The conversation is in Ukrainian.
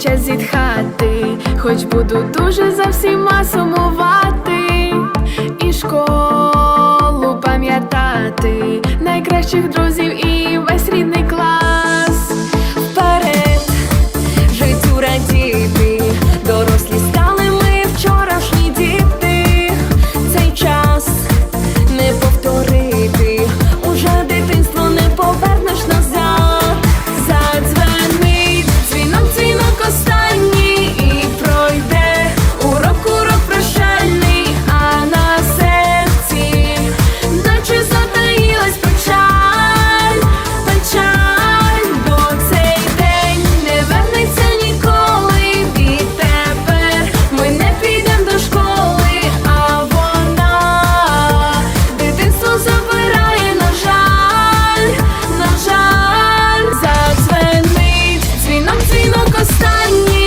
час зітхати, хоч буду дуже за всіма сумувати, і школу пам'ятати найкращих друзів. і останній